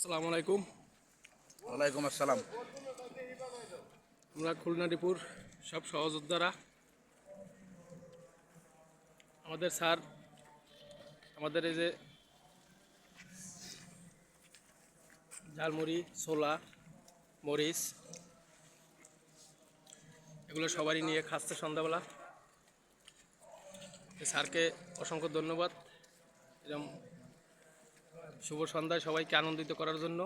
আসসালামু আলাইকুম। ওয়ালাইকুম আসসালাম। আমরা খুলনা ডিপুর সব সহযোদ্ধারা আমাদের স্যার আমাদের এই যে ঝালমুড়ি ছোলা মরিচ এগুলো সবারই নিয়ে খাচ্ছে সন্ধ্যাবেলা। স্যারকে অসংখ্য ধন্যবাদ। এরকম শুভ সন্ধ্যায় সবাইকে আনন্দিত করার জন্য।